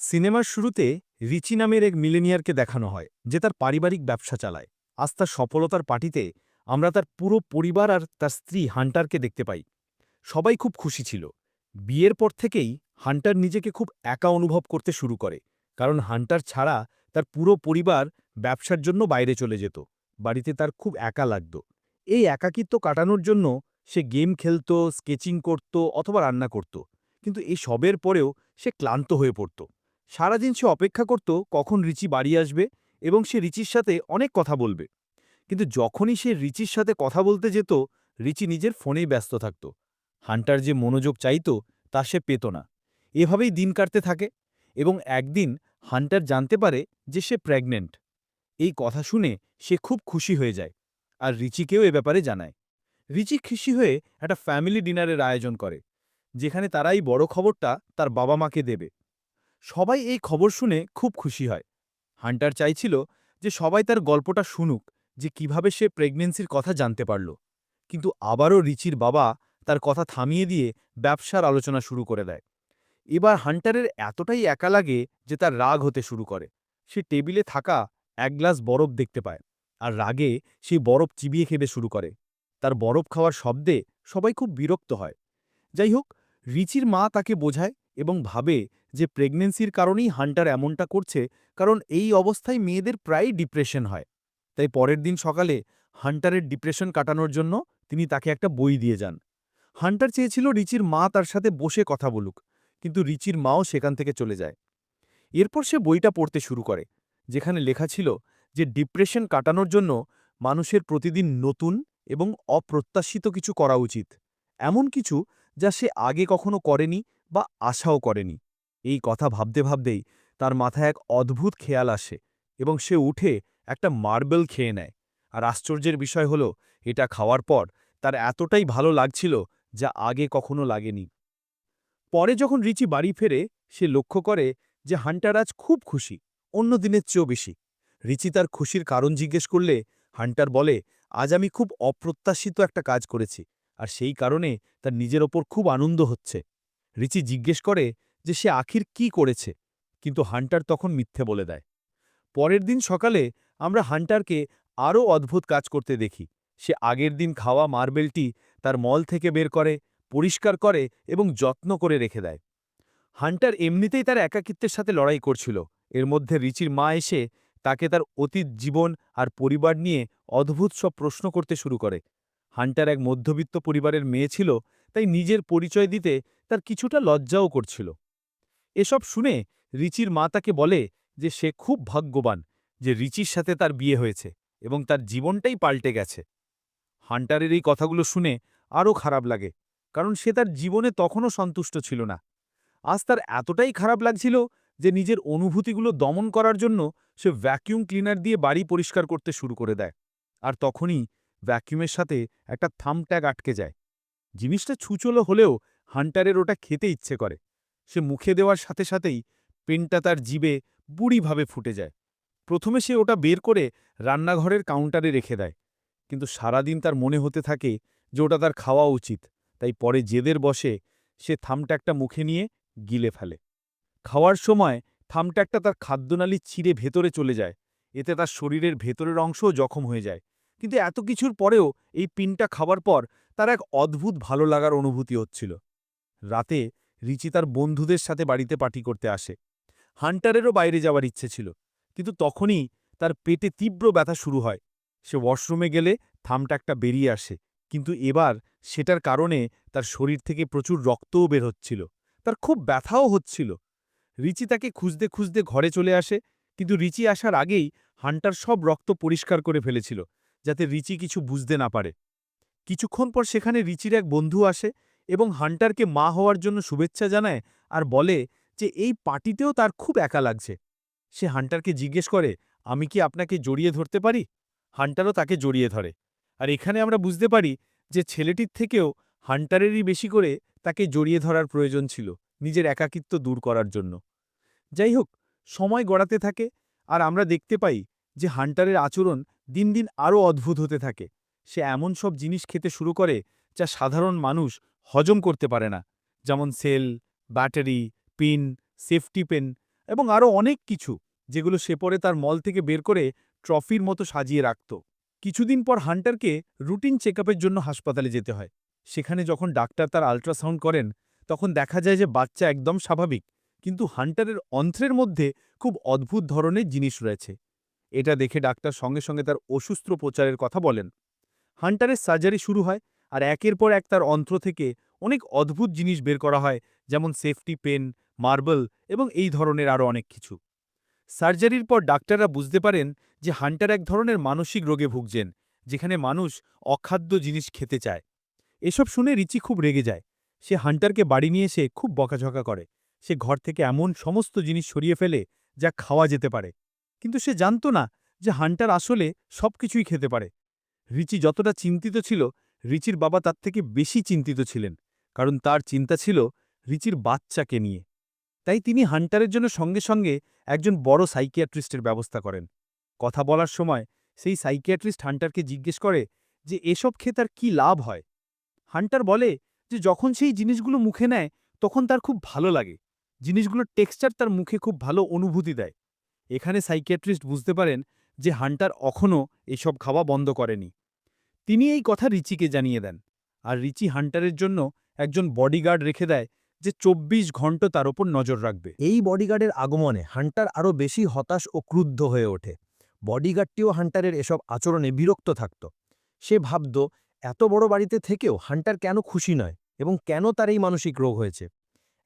সিনেমার শুরুতে রিচি নামের এক মিলেনিয়ারকে দেখানো হয়, যে তার পারিবারিক ব্যবসা চালায়। আজ তার সফলতার পার্টিতে আমরা তার পুরো পরিবার আর তার স্ত্রী হান্টারকে দেখতে পাই। সবাই খুব খুশি ছিল। বিয়ের পর থেকেই হান্টার নিজেকে খুব একা অনুভব করতে শুরু করে, কারণ হান্টার ছাড়া তার পুরো পরিবার ব্যবসার জন্য বাইরে চলে যেত, বাড়িতে তার খুব একা লাগত। এই একাকিত্ব কাটানোর জন্য সে গেম খেলত, স্কেচিং করত অথবা রান্না করত, কিন্তু এই সবের পরেও সে ক্লান্ত হয়ে পড়ত। সারাদিন সে অপেক্ষা করত কখন রিচি বাড়ি আসবে এবং সে রিচির সাথে অনেক কথা বলবে। কিন্তু যখনই সে রিচির সাথে কথা বলতে যেত, রিচি নিজের ফোনেই ব্যস্ত থাকত। হান্টার যে মনোযোগ চাইত, তা সে পেত না। এভাবেই দিন কাটতে থাকে এবং একদিন হান্টার জানতে পারে যে সে প্রেগনেন্ট। এই কথা শুনে সে খুব খুশি হয়ে যায় আর রিচিকেও এ ব্যাপারে জানায়। রিচি খুশি হয়ে একটা ফ্যামিলি ডিনারের আয়োজন করে, যেখানে তারা এই বড় খবরটা তার বাবা মাকে দেবে। সবাই এই খবর শুনে খুব খুশি হয়। হান্টার চাইছিল যে সবাই তার গল্পটা শুনুক, যে কীভাবে সে প্রেগনেন্সির কথা জানতে পারল। কিন্তু আবারও রিচির বাবা তার কথা থামিয়ে দিয়ে ব্যবসার আলোচনা শুরু করে দেয়। এবার হান্টারের এতটাই একা লাগে যে তার রাগ হতে শুরু করে। সে টেবিলে থাকা এক গ্লাস বরফ দেখতে পায় আর রাগে সে বরফ চিবিয়ে খেতে শুরু করে। তার বরফ খাওয়ার শব্দে সবাই খুব বিরক্ত হয়। যাই হোক, রিচির মা তাকে বোঝায় এবং ভাবে যে প্রেগনেন্সির কারণেই হান্টার এমনটা করছে, কারণ এই অবস্থায় মেয়েদের প্রায়ই ডিপ্রেশন হয়। তাই পরের দিন সকালে হান্টারের ডিপ্রেশন কাটানোর জন্য তিনি তাকে একটা বই দিয়ে যান। হান্টার চেয়েছিল রিচির মা তার সাথে বসে কথা বলুক, কিন্তু রিচির মাও সেখান থেকে চলে যায়। এরপর সে বইটা পড়তে শুরু করে, যেখানে লেখা ছিল যে ডিপ্রেশন কাটানোর জন্য মানুষের প্রতিদিন নতুন এবং অপ্রত্যাশিত কিছু করা উচিত। এমন কিছু যা সে আগে কখনো করেনি বা আশাও করেনি। এই কথা ভাবতে ভাবতেই তার মাথায় এক অদ্ভুত খেয়াল আসে এবং সে উঠে একটা মার্বেল খেয়ে নেয়। আর আশ্চর্যের বিষয় হল, এটা খাওয়ার পর তার এতটাই ভালো লাগছিল যা আগে কখনো লাগেনি। পরে যখন রিচি বাড়ি ফেরে, সে লক্ষ্য করে যে হান্টার আজ খুব খুশি, অন্য দিনের চেয়েও বেশি। রিচি তার খুশির কারণ জিজ্ঞেস করলে, হান্টার বলে, আজ আমি খুব অপ্রত্যাশিত একটা কাজ করেছি, আর সেই কারণে তার নিজের ওপর খুব আনন্দ হচ্ছে। রিচি জিজ্ঞেস করে যে সে আখির কি করেছে, কিন্তু হান্টার তখন মিথ্যে বলে দেয়। পরের দিন সকালে আমরা হান্টারকে আরও অদ্ভুত কাজ করতে দেখি। সে আগের দিন খাওয়া মার্বেলটি তার মল থেকে বের করে, পরিষ্কার করে এবং যত্ন করে রেখে দেয়। হান্টার এমনিতেই তার একাকিত্বের সাথে লড়াই করছিল। এর মধ্যে রিচির মা এসে তাকে তার অতীত জীবন আর পরিবার নিয়ে অদ্ভুত সব প্রশ্ন করতে শুরু করে। হান্টার এক মধ্যবিত্ত পরিবারের মেয়ে ছিল, তাই নিজের পরিচয় দিতে তার কিছুটা লজ্জাও করছিল। এসব শুনে রিচির মা তাকে বলে যে সে খুব ভাগ্যবান যে রিচির সাথে তার বিয়ে হয়েছে এবং তার জীবনটাই পাল্টে গেছে। হান্টারের এই কথাগুলো শুনে আরও খারাপ লাগে, কারণ সে তার জীবনে তখনও সন্তুষ্ট ছিল না। আজ তার এতটাই খারাপ লাগছিল যে নিজের অনুভূতিগুলো দমন করার জন্য সে ভ্যাকিউম ক্লিনার দিয়ে বাড়ি পরিষ্কার করতে শুরু করে দেয় আর তখনই ভ্যাকিউমের সাথে একটা থামট্যাগ আটকে যায়। জিনিসটা ছুচলো হলেও হান্টারের ওটা খেতে ইচ্ছে করে। সে মুখে দেওয়ার সাথে সাথেই পেনটা তার জিবে বুড়িভাবে ফুটে যায়। প্রথমে সে ওটা বের করে রান্নাঘরের কাউন্টারে রেখে দেয়, কিন্তু সারাদিন তার মনে হতে থাকে যে ওটা তার খাওয়া উচিত, তাই পরে জেদের বসে সে থামট্যাগটা মুখে নিয়ে গিলে ফেলে। খাওয়ার সময় থামট্যাগটা তার খাদ্যনালী ছিঁড়ে ভেতরে চলে যায়, এতে তার শরীরের ভেতরের অংশও জখম হয়ে যায়। কিন্তু এত কিছুর পরেও এই পিনটা খাবার পর তার এক অদ্ভুত ভালো লাগার অনুভূতি হচ্ছিল। রাতে রিচি তার বন্ধুদের সাথে বাড়িতে পার্টি করতে আসে। হান্টারেরও বাইরে যাওয়ার ইচ্ছে ছিল, কিন্তু তখনই তার পেটে তীব্র ব্যথা শুরু হয়। সে ওয়াশরুমে গেলে থামট্যাগটা বেরিয়ে আসে, কিন্তু এবার সেটার কারণে তার শরীর থেকে প্রচুর রক্তও বের হচ্ছিল, তার খুব ব্যথাও হচ্ছিল। রিচি তাকে খুঁজতে খুঁজতে ঘরে চলে আসে, কিন্তু রিচি আসার আগেই হান্টার সব রক্ত পরিষ্কার করে ফেলেছিল, যাতে রিচি কিছু বুঝতে না পারে। কিছুক্ষণ পর সেখানে রিচির এক বন্ধু আসে এবং হান্টারকে মা হওয়ার জন্য শুভেচ্ছা জানায় আর বলে যে এই পার্টিতেও তার খুব একা লাগছে। সে হান্টারকে জিজ্ঞেস করে, আমি কি আপনাকে জড়িয়ে ধরতে পারি? হান্টারও তাকে জড়িয়ে ধরে। আর এখানে আমরা বুঝতে পারি যে ছেলেটির থেকেও হান্টারেরই বেশি করে তাকে জড়িয়ে ধরার প্রয়োজন ছিল, নিজের একাকিত্ব দূর করার জন্য। যাই হোক, সময় গড়াতে থাকে আর আমরা দেখতে পাই যে হান্টারের আচরণ দিন দিন আরও অদ্ভুত হতে থাকে। সে এমন সব জিনিস খেতে শুরু করে যা সাধারণ মানুষ হজম করতে পারে না। যেমন cell, battery, pin, safety pen এবং আরও অনেক কিছু যেগুলো সে পরে তার মল থেকে বের করে ট্রফির মতো সাজিয়ে রাখত। কিছুদিন পর হান্টারকে রুটিন চেকআপের জন্য হাসপাতালে যেতে হয়। সেখানে যখন ডাক্তার তার আল্ট্রাসাউন্ড করেন, তখন দেখা যায় যে বাচ্চা একদম স্বাভাবিক, কিন্তু হান্টারের অন্ত্রের মধ্যে খুব অদ্ভুত ধরনের জিনিস রয়েছে। এটা দেখে ডাক্তার সঙ্গে সঙ্গে তার অসুস্থ প্রচারের কথা বলেন। হান্টারের সার্জারি শুরু হয় আর একের পর এক তার অন্ত্র থেকে অনেক অদ্ভুত জিনিস বের করা হয়, যেমন সেফটি পেন মার্বেল এবং এই ধরনের আরও অনেক কিছু। সার্জারির পর ডাক্তাররা বুঝতে পারেন যে হান্টার এক ধরনের মানসিক রোগে ভুগছেন, যেখানে মানুষ অখাদ্য জিনিস খেতে চায়। এসব শুনে রিচি খুব রেগে যায়। সে হান্টারকে বাড়ি নিয়ে এসে খুব বকাঝকা করে। সে ঘর থেকে এমন সমস্ত জিনিস সরিয়ে ফেলে যা খাওয়া যেতে পারে। কিন্তু সে জানত না যে হান্টার আসলে সব কিছুই খেতে পারে। রিচি যতটা চিন্তিত ছিল রিচির বাবা তার থেকে বেশি চিন্তিত ছিলেন, কারণ তার চিন্তা ছিল রিচির বাচ্চাকে নিয়ে। তাই তিনি হান্টারের জন্য সঙ্গে সঙ্গে একজন বড় সাইকিয়াট্রিস্টের ব্যবস্থা করেন। কথা বলার সময় সেই সাইকিয়াট্রিস্ট হান্টারকে জিজ্ঞেস করে যে, এসব খেয়ে তার কী লাভ হয়? হান্টার বলে যে, যখন সেই জিনিসগুলো মুখে নেয়, তখন তার খুব ভালো লাগে। জিনিসগুলোর টেক্সচার তার মুখে খুব ভালো অনুভূতি দেয়। এখানে সাইকিয়াট্রিস্ট বুঝতে পারেন যে, হান্টার অখনও এসব খাওয়া বন্ধ করেনি। তিনি এই কথা রিচিকে জানিয়ে দেন আর রিচি হান্টারের জন্য একজন বডিগার্ড রেখে দেয় যে চব্বিশ ঘণ্টা তার ওপর নজর রাখবে। এই বডিগার্ডের আগমনে হান্টার আরও বেশি হতাশ ও ক্রুদ্ধ হয়ে ওঠে। বডিগার্ডটিও হান্টারের এসব আচরণে বিরক্ত থাকত। সে ভাবত, এত বড় বাড়িতে থেকেও হান্টার কেন খুশি নয় এবং কেন তার এই মানসিক রোগ হয়েছে?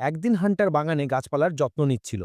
একদিন হান্টার বাগানে গাছপালার যত্ন নিচ্ছিল।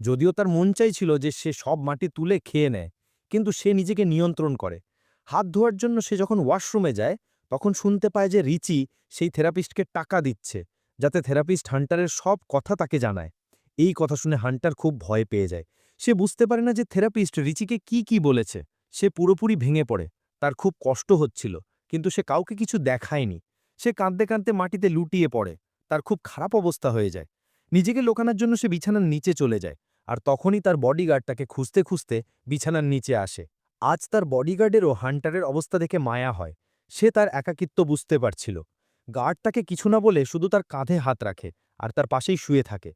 যদিও তার মন চাইছিল যে সে সব মাটি তুলে খেয়ে নেয়, কিন্তু সে নিজেকে নিয়ন্ত্রণ করে। হাত ধোয়ার জন্য সে যখন ওয়াশরুমে যায়, তখন শুনতে পায় যে রিচি সেই থেরাপিস্টকে টাকা দিচ্ছে, যাতে থেরাপিস্ট হান্টারের সব কথা তাকে জানায়। এই কথা শুনে হান্টার খুব ভয় পেয়ে যায়। সে বুঝতে পারে না যে থেরাপিস্ট রিচিকে কি কি বলেছে। সে পুরোপুরি ভেঙে পড়ে। তার খুব কষ্ট হচ্ছিল, কিন্তু সে কাউকে কিছু দেখায়নি। সে কাঁদতে কাঁদতে মাটিতে লুটিয়ে পড়ে। তার খুব খারাপ অবস্থা হয়ে যায়। নিজেকে লোকানোর জন্য সে বিছানার নিচে চলে যায়, আর তখনই তার বডিগার্ড তাকে খুঁজতে খুঁজতে বিছানার নিচে আসে। আজ তার বডিগার্ডেরও হান্টারের অবস্থা দেখে মায়া হয়। সে তার একাকিত্ব বুঝতে পারছিল। গার্ড তাকে কিছু না বলে শুধু তার কাঁধে হাত রাখে আর তার পাশেই শুয়ে থাকে।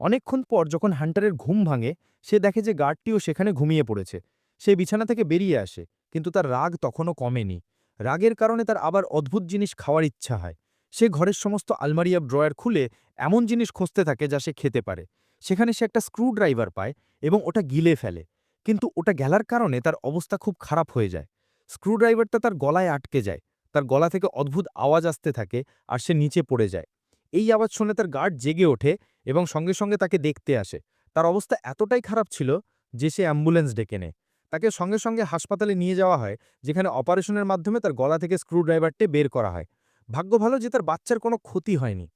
অনেকক্ষণ পর যখন হান্টারের ঘুম ভাঙে, সে দেখে যে গার্ডটিও সেখানে ঘুমিয়ে পড়েছে। সে বিছানা থেকে বেরিয়ে আসে, কিন্তু তার রাগ তখনও কমেনি। রাগের কারণে তার আবার অদ্ভুত জিনিস খাওয়ার ইচ্ছা হয়। সে ঘরের সমস্ত আলমারিয়া ড্রয়ার খুলে এমন জিনিস খুঁজতে থাকে যা সে খেতে পারে। সেখানে সে একটা স্ক্রু ড্রাইভার পায় এবং ওটা গিলে ফেলে। কিন্তু ওটা গেলার কারণে তার অবস্থা খুব খারাপ হয়ে যায়। স্ক্রু ড্রাইভারটা তার গলায় আটকে যায়, তার গলা থেকে অদ্ভুত আওয়াজ আসতে থাকে আর সে নিচে পড়ে যায়। এই আওয়াজ শুনে তার গার্ড জেগে ওঠে এবং সঙ্গে সঙ্গে তাকে দেখতে আসে। তার অবস্থা এতটাই খারাপ ছিল যে সে অ্যাম্বুলেন্স ডেকে নেয়। তাকে সঙ্গে সঙ্গে হাসপাতালে নিয়ে যাওয়া হয়, যেখানে অপারেশনের মাধ্যমে তার গলা থেকে স্ক্রু ড্রাইভারটি বের করা হয়। ভাগ্য ভালো যে তার বাচ্চার কোনো ক্ষতি হয়নি।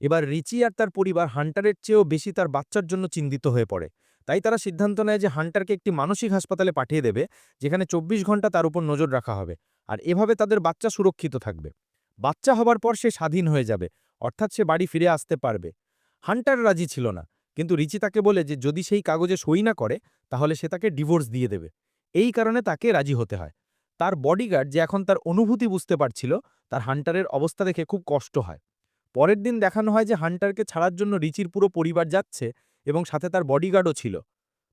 এবার রিচি আর তার পরিবার হান্টারের চেয়েও বেশি তার বাচ্চার জন্য চিন্তিত হয়ে পড়ে। তাই তারা সিদ্ধান্ত নেয় যে হান্টারকে একটি মানসিক হাসপাতালে পাঠিয়ে দেবে, যেখানে চব্বিশ ঘণ্টা তার উপর নজর রাখা হবে। আর এভাবে তাদের বাচ্চা সুরক্ষিত থাকবে। বাচ্চা হবার পর সে স্বাধীন হয়ে যাবে, অর্থাৎ সে বাড়ি ফিরে আসতে পারবে। হান্টার রাজি ছিল না, কিন্তু রিচি তাকে বলে যে, যদি সেই কাগজে সই না করে, তাহলে সে তাকে ডিভোর্স দিয়ে দেবে। এই কারণে তাকে রাজি হতে হয়। তার বডিগার্ড যে এখন তার অনুভূতি বুঝতে পারছিল, তার হান্টারের অবস্থা দেখে খুব কষ্ট হয়। পরের দিন দেখানো হয় যে হান্টারকে ছাড়ার জন্য রিচির পুরো পরিবার যাচ্ছে এবং সাথে তার বডিগার্ডও ছিল।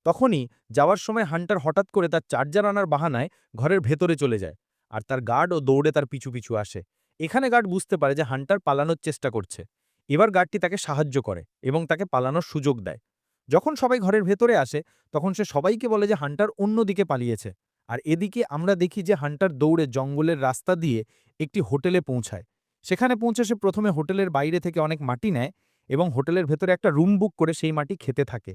তখনই যাওয়ার সময় হান্টার হঠাৎ করে তার চার্জার আনার বাহানায় ঘরের ভেতরে চলে যায় আর তার গার্ডও দৌড়ে তার পিছু পিছু আসে। এখানে গার্ড বুঝতে পারে যে হান্টার পালানোর চেষ্টা করছে। এবার গার্ডটি তাকে সাহায্য করে এবং তাকে পালানোর সুযোগ দেয়। যখন সবাই ঘরের ভেতরে আসে, তখন সে সবাইকে বলে যে হান্টার অন্যদিকে পালিয়েছে। আর এদিকে আমরা দেখি যে হান্টার দৌড়ে জঙ্গলের রাস্তা দিয়ে একটি হোটেলে পৌঁছায়। সেখানে পৌঁছে সে প্রথমে হোটেলের বাইরে থেকে অনেক মাটি নেয় এবং হোটেলের ভেতরে একটা রুম বুক করে সেই মাটি খেতে থাকে।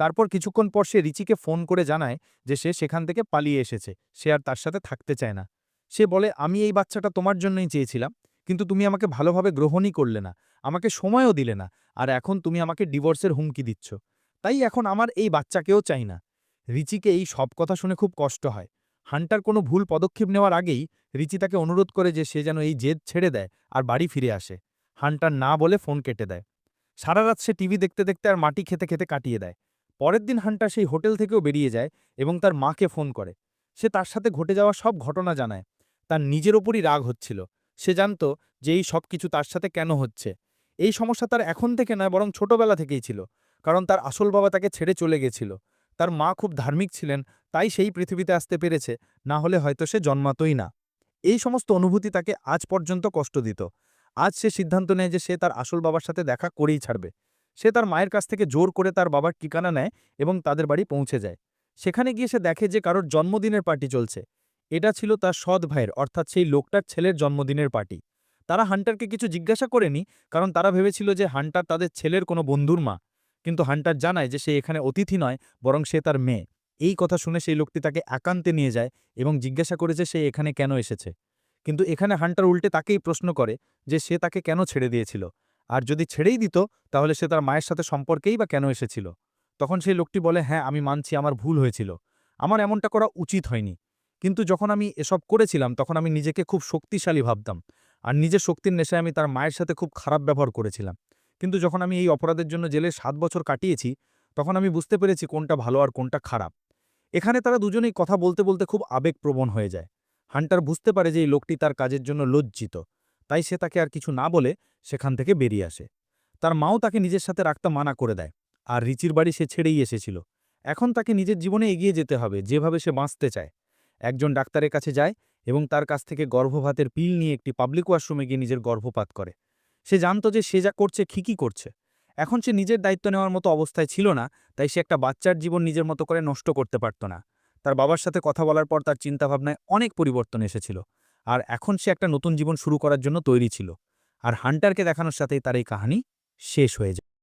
তারপর কিছুক্ষণ পর সে রিচিকে ফোন করে জানায় যে সে সেখান থেকে পালিয়ে এসেছে, সে আর তার সাথে থাকতে চায় না। সে বলে, আমি এই বাচ্চাটা তোমার জন্যই চেয়েছিলাম, কিন্তু তুমি আমাকে ভালোভাবে গ্রহণই করলে না, আমাকে সময়ও দিলে না, আর এখন তুমি আমাকে ডিভোর্সের হুমকি দিচ্ছ। তাই এখন আমার এই বাচ্চাকেও চাই না। রিচিকে এই সব কথা শুনে খুব কষ্ট হয়। হান্টার কোনো ভুল পদক্ষেপ নেওয়ার আগেই রিচি তাকে অনুরোধ করে যে সে যেন এই জেদ ছেড়ে দেয় আর বাড়ি ফিরে আসে। হান্টার না বলে ফোন কেটে দেয়। সারা রাত সে টিভি দেখতে দেখতে আর মাটি খেতে খেতে কাটিয়ে দেয়। পরের দিন হান্টার সেই হোটেল থেকেও বেরিয়ে যায় এবং তার মাকে ফোন করে। সে তার সাথে ঘটে যাওয়া সব ঘটনা জানায়। তার নিজের ওপরই রাগ হচ্ছিল। সে জানত যে এই সব কিছু তার সাথে কেন হচ্ছে। এই সমস্যা তার এখন থেকে নয়, বরং ছোটবেলা থেকেই ছিল। কারণ তার আসল বাবা তাকে ছেড়ে চলে গেছিল। তার মা খুব ধার্মিক ছিলেন, তাই সেই পৃথিবীতে আসতে পেরেছে। না হলে হয়তো সে জন্মাতই না। এই সমস্ত অনুভূতি তাকে আজ পর্যন্ত কষ্ট দিত। আজ সে সিদ্ধান্ত নেয় যে সে তার আসল বাবার সাথে দেখা করেই ছাড়বে। সে তার মায়ের কাছ থেকে জোর করে তার বাবার ঠিকানা নেয় এবং তাদের বাড়ি পৌঁছে যায়। সেখানে গিয়ে সে দেখে যে কারোর জন্মদিনের পার্টি চলছে। এটা ছিল তার সৎ ভাইয়ের, অর্থাৎ সেই লোকটার ছেলের জন্মদিনের পার্টি। তারা হান্টারকে কিছু জিজ্ঞাসা করেনি, কারণ তারা ভেবেছিল যে হান্টার তাদের ছেলের কোনো বন্ধুর মা। কিন্তু হান্টার জানায় যে সে এখানে অতিথি নয়, বরং সে তার মেয়ে। এই কথা শুনে সেই লোকটি তাকে একান্তে নিয়ে যায় এবং জিজ্ঞাসা করে যে সে এখানে কেন এসেছে। কিন্তু এখানে হান্টার উল্টে তাকেই প্রশ্ন করে যে সে তাকে কেন ছেড়ে দিয়েছিল। আর যদি ছেড়েই দিত, তাহলে সে তার মায়ের সাথে সম্পর্কেই বা কেন এসেছিল? তখন সেই লোকটি বলে হ্যাঁ আমি মানছি, আমার ভুল হয়েছিল। আমার এমনটা করা উচিত হয়নি। কিন্তু যখন আমি এসব করেছিলাম, তখন আমি নিজেকে খুব শক্তিশালী ভাবতাম। আর নিজের শক্তির নেশায় আমি তার মায়ের সাথে খুব খারাপ ব্যবহার করেছিলাম। কিন্তু যখন আমি এই অপরাধের জন্য জেলে সাত বছর কাটিয়েছি, তখন আমি বুঝতে পেরেছি কোনটা ভালো আর কোনটা খারাপ। এখানে তারা দুজনেই কথা বলতে বলতে খুব আবেগপ্রবণ হয়ে যায়। হান্টার বুঝতে পারে যে এই লোকটি তার কাজের জন্য লজ্জিত, তাই সে তাকে আর কিছু না বলে সেখান থেকে বেরিয়ে আসে। তার মাও তাকে নিজের সাথে রাখতে মানা করে দেয়, আর রিচির বাড়ি সে ছেড়েই এসেছিল। এখন তাকে নিজের জীবনে এগিয়ে যেতে হবে, যেভাবে সে বাঁচতে চায়। একজন ডাক্তারের কাছে যায় এবং তার কাছ থেকে গর্ভপাতের পিল নিয়ে একটি পাবলিক ওয়াশরুমে গিয়ে নিজের গর্ভপাত করে। সে জানত যে সে যা করছে ঠিকই করছে। এখন সে নিজের দায়িত্ব নেওয়ার মতো অবস্থায় ছিল না, তাই সে একটা বাচ্চার জীবন নিজের মতো করে নষ্ট করতে পারত না। তার বাবার সাথে কথা বলার পর তার চিন্তাভাবনায় অনেক পরিবর্তন এসেছিল। আর এখন সে একটা নতুন জীবন শুরু করার জন্য তৈরি ছিল। আর হান্টারকে দেখানোর সাথেই তার এই কাহিনী শেষ হয়ে যায়।